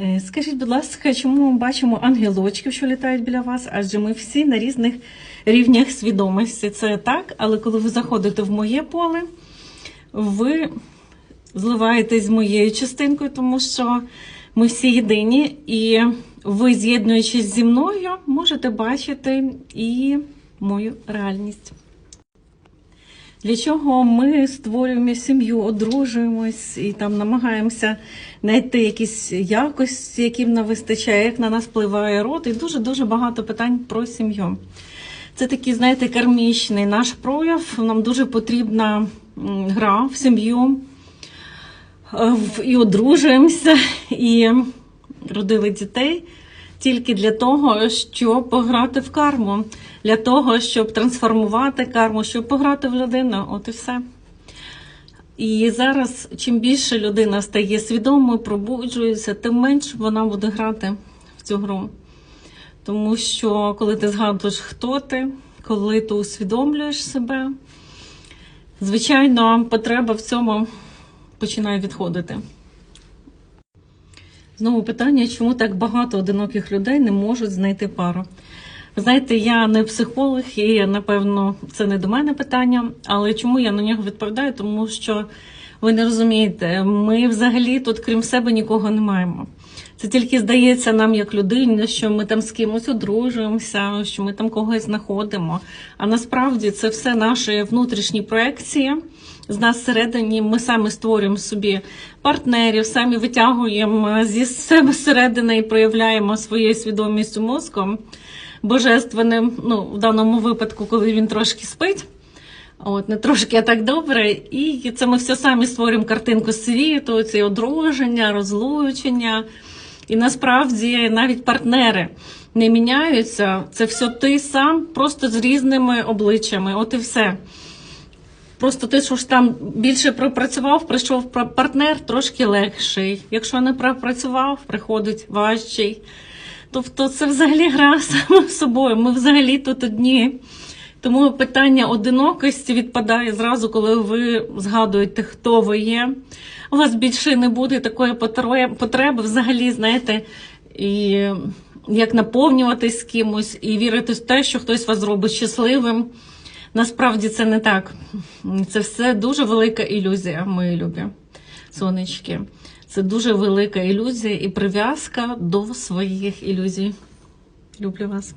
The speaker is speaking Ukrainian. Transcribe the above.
Е, Скажіть, будь ласка, чому ми бачимо ангелочків, що літають біля вас? Адже ми всі на різних рівнях свідомості. Це так, але коли ви заходите в моє поле, ви зливаєтесь з моєю частинкою, тому що ми всі єдині, і ви, з'єднуючись зі мною, можете бачити і мою реальність. Для чого ми створюємо сім'ю, одружуємось і там намагаємося знайти якісь якості, яким нам вистачає, як на нас впливає род, і дуже дуже багато питань про сім'ю. Це такий, знаєте, кармічний наш прояв. Нам дуже потрібна гра в сім'ю. Е, І одружуємося, і родили дітей тільки для того, щоб пограти в карму, для того, щоб трансформувати карму, щоб пограти в людину. От і все. І зараз, чим більше людина стає свідомою, пробуджується, тим менше вона буде грати в цю гру. Тому що коли ти згадуєш, хто ти, коли ти усвідомлюєш себе, звичайно, потреба в цьому починає відходити. Знову питання, чому так багато одиноких людей не можуть знайти пару? Ви знаєте, я не психолог, і напевно це не до мене питання. Але чому я на нього відповідаю? Тому що ви не розумієте, ми взагалі тут, крім себе, нікого не маємо. Це тільки здається нам як людині, що ми там з кимось одружуємося, що ми там когось знаходимо. А насправді це все наші внутрішні проекції. З нас всередині ми самі створюємо собі партнерів, самі витягуємо зі себе зсередини і проявляємо своєю свідомістю мозком божественним, ну в даному випадку, коли він трошки спить. От, не трошки, а так добре. І це ми все самі створюємо картинку світу, ці одруження, розлучення. І насправді навіть партнери не міняються. Це все ти сам, просто з різними обличчями. От і все. Просто ти що ж там більше пропрацював, прийшов партнер трошки легший. Якщо не пропрацював, приходить важчий. Тобто це взагалі гра саме собою. Ми взагалі тут одні. Тому питання одинокості відпадає зразу, коли ви згадуєте, хто ви є. У вас більше не буде такої потреби взагалі, знаєте, і як наповнюватись кимось, і вірити в те, що хтось вас зробить щасливим. Насправді це не так. Це все дуже велика ілюзія, мої любі сонечки. Це дуже велика ілюзія і прив'язка до своїх ілюзій. Люблю вас.